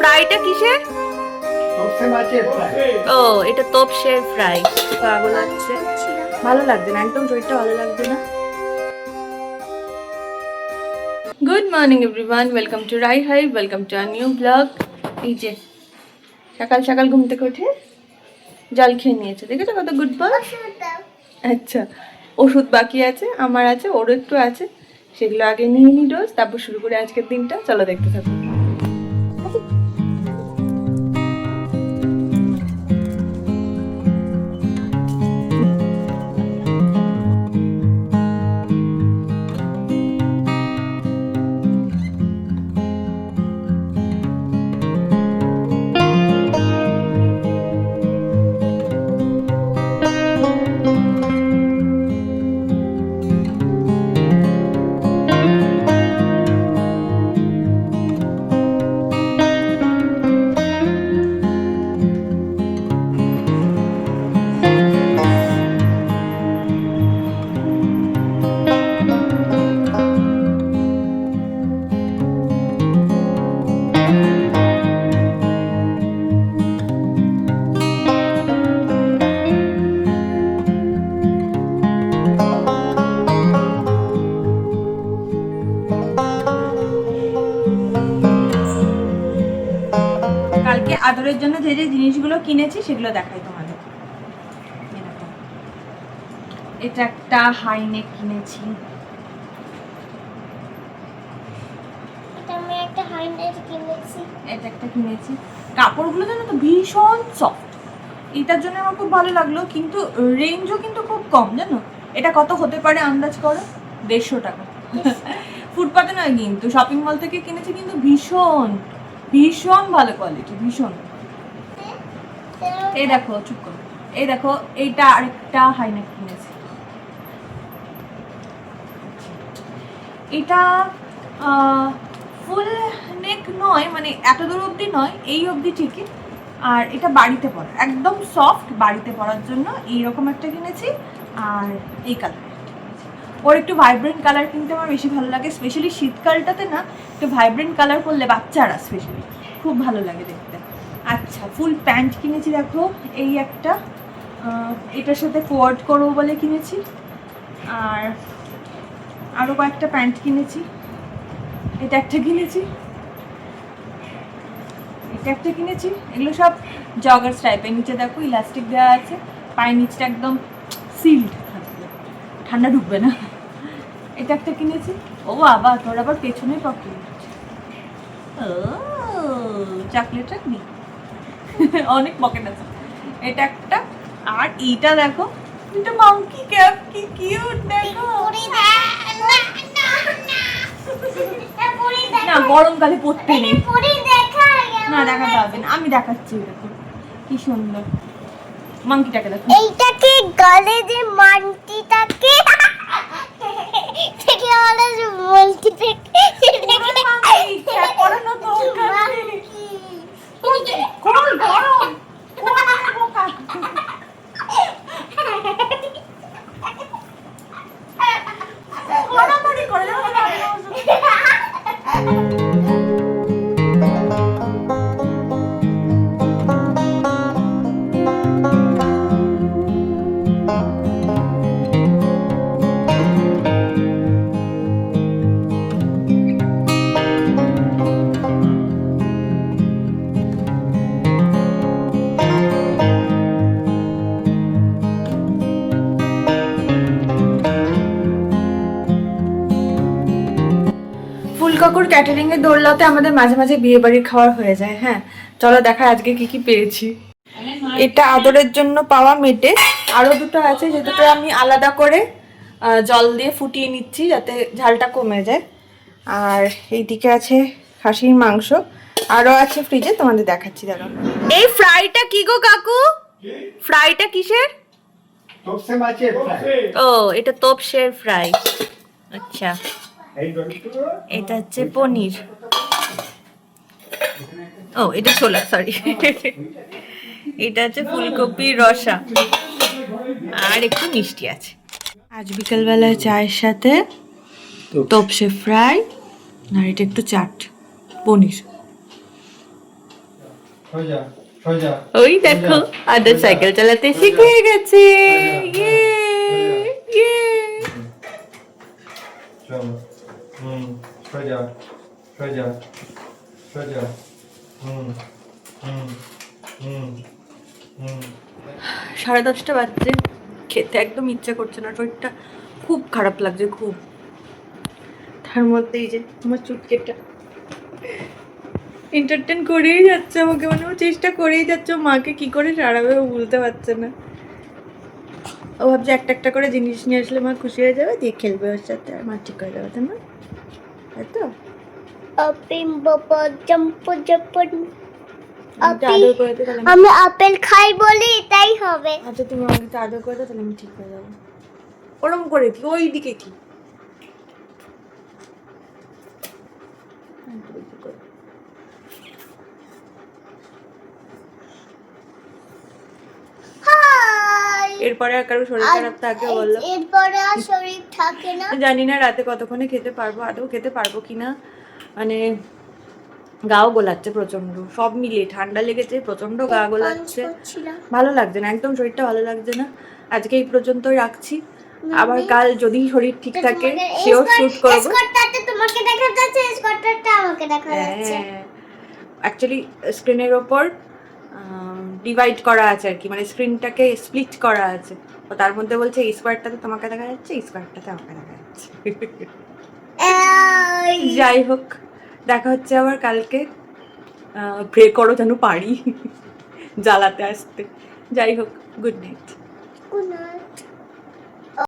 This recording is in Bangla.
ফ্রাইটা কিসের? ও এটা তোপসের ফ্রাই। ভালো লাগছে। ভালো লাগছে না? একদম শরীরটা ভালো লাগছে না? Good morning everyone welcome to Rai hi welcome to our new blog এই যে সকাল সকাল ঘুম থেকে উঠে জল খেয়ে নিয়েছে। দেখেছ কত গুড বল আচ্ছা ওষুধ বাকি আছে আমার আছে ওরও একটু আছে। সেগুলো আগে নিয়ে নি ডোজ তারপর শুরু করে আজকের দিনটা। চলো দেখতে থাকো। আদরের জন্য যে যে জিনিসগুলো কিনেছি সেগুলো দেখাই তোমাদের। এটা একটা হাইনেক কিনেছি। এটা একটা কিনেছি। কাপড়গুলো জানো তো ভীষণ সফট এটার জন্য আমার খুব ভালো লাগল কিন্তু রেঞ্জও কিন্তু খুব কম জানো? এটা কত হতে পারে আন্দাজ করো? দেড়শো টাকা। ফুটপাতে নয় কিন্তু শপিং মল থেকে কিনেছি কিন্তু ভীষণ। ভীষণ ভালো কোয়ালিটি ভীষণ। এই দেখো, চুপ করো। এই দেখো, এইটা আরেকটা হাইনেক কিনেছি। এটা ফুল নেক নয় মানে এত দূর অবধি নয়, এই অবধি ঠিকই। আর এটা বাড়িতে পরা, একদম সফট বাড়িতে পরার জন্য এইরকম একটা কিনেছি। আর এই কালার ওর একটু ভাইব্রেন্ট কালার কিনতে আমার বেশি ভালো লাগে স্পেশালি শীতকালটাতে না, একটু ভাইব্রেন্ট কালার করলে বাচ্চারা স্পেশালি খুব ভালো লাগে দেখতে। আচ্ছা ফুল প্যান্ট কিনেছি দেখো, এই একটা এটার সাথে কোয়ার্ড করব বলে কিনেছি, আর আরও কয়েকটা প্যান্ট কিনেছি, এটা একটা কিনেছি, এটা একটা কিনেছি, এগুলো সব জগার্স টাইপের নিচে দেখো ইলাস্টিক দেওয়া আছে, পায়ের নিচটা একদম সিল্ড থাকবে ঠান্ডা ঢুকবে না। একটা কিনেছি। ও বাবা, তোর আবার পেছনে পকেট ও চকলেট রাখবি অনেক পকেট আছে। এটা একটা, আর এইটা দেখো, এটা মাংকি ক্যাপ কি কিউট দেখো। না, গরমকালে পড়তে নেই। দেখা না, দেখাতে হবে না, আমি দেখাচ্ছি দেখো কি সুন্দর। মাংকিটাকে দেখো। এইটাকে, গলে যে মানটিটাকে ক্যাটারিং এর দৌড়লাতে আমাদের মাঝে মাঝে বিয়ে বাড়ির খাওয়ার হয়ে যায় হ্যাঁ। চলো দেখা আজকে কি কি পেয়েছি। এটা আদরের জন্য পাওয়া মেটে। আরও দুটো আছে যে দুটো আমি আলাদা করে জল দিয়ে ফুটিয়ে নিচ্ছি যাতে ঝালটা কমে যায়। আর এইদিকে আছে খাসির মাংস। আরও আছে ফ্রিজে তোমাদের দেখাচ্ছি দাঁড়াও। এই ফ্রাইটা কি গো কাকু? ফ্রাইটা কিসের? সবসে মাছের ফ্রাই ও এটা তোপসের ফ্রাই আচ্ছা। এটা হচ্ছে পনির। ও এটা ছোলা সরি এটা হচ্ছে ফুলকপির রসা। আর একটু মিষ্টি আছে। আজ বিকালবেলা চায়ের সাথে তোপসে ফ্রাই আর এটা একটু চাট পনির। ওই দেখো আদর সাইকেল চালাতে শিখে গেছে। ইয়ে ইয়ে চলো হুম হুম হুম হুম সাড়ে দশটা বাজছে। খেতে একদম ইচ্ছা করছে না, শরীরটা খুব খারাপ লাগছে, খুব। তার মধ্যে এই যে আমার চুটকেটা। এন্টারটেন করেই যাচ্ছে আমাকে মানে ও চেষ্টা করেই যাচ্ছে মাকে কি করে সারাবে ও বুঝতে পারছে না। ও ভাবছে একটা একটা করে জিনিস নিয়ে আসলে মা খুশি হয়ে যাবে, দিয়ে খেলবে ওর সাথে, আর মা ঠিক হয়ে যাবে, তাই না? তাই তো আপেল বাবা জম্প জম্প আমি আপেল খাই বলি তাই হবে আচ্ছা তুমি আমাকে একটু আদর করে দাও তাহলে আমি ঠিক হয়ে যাব ওরম করে কি ওই দিকে কি একটু বেশি করে। হাই এরপরে আর কারও শরীর খারাপ থাকে বলল এরপরে আর শরীর থাকে না। জানি না রাতে কতক্ষণে খেতে পারব আদৌ খেতে পারব কিনা। মানে গাও গোলাচ্ছে প্রচণ্ড সব মিলিয়ে ঠান্ডা লেগেছে প্রচণ্ড গা গোলাচ্ছে। ভালো লাগছে না একদম শরীরটা ভালো লাগছে না। আজকে এই পর্যন্তই রাখছি। আবার কাল যদি শরীর ঠিক থাকে সেও শুট করব। তোমাকে দেখা যাচ্ছে আমাকে দেখা যাচ্ছে। অ্যাকচুয়ালি স্ক্রিনের ওপর ডিভাইড করা আছে আর কি মানে স্ক্রিনটাকে স্প্লিট করা আছে। তো তার মধ্যে বলছে এই স্কোয়ারটাতে তোমাকে দেখা যাচ্ছে এই স্কোয়ারটাতে আমাকে দেখা যাচ্ছে। যাই হোক দেখা হচ্ছে আবার কালকে। প্রে করো যেন পারি জ্বালাতে আসতে। যাই হোক গুড নাইট গুড night.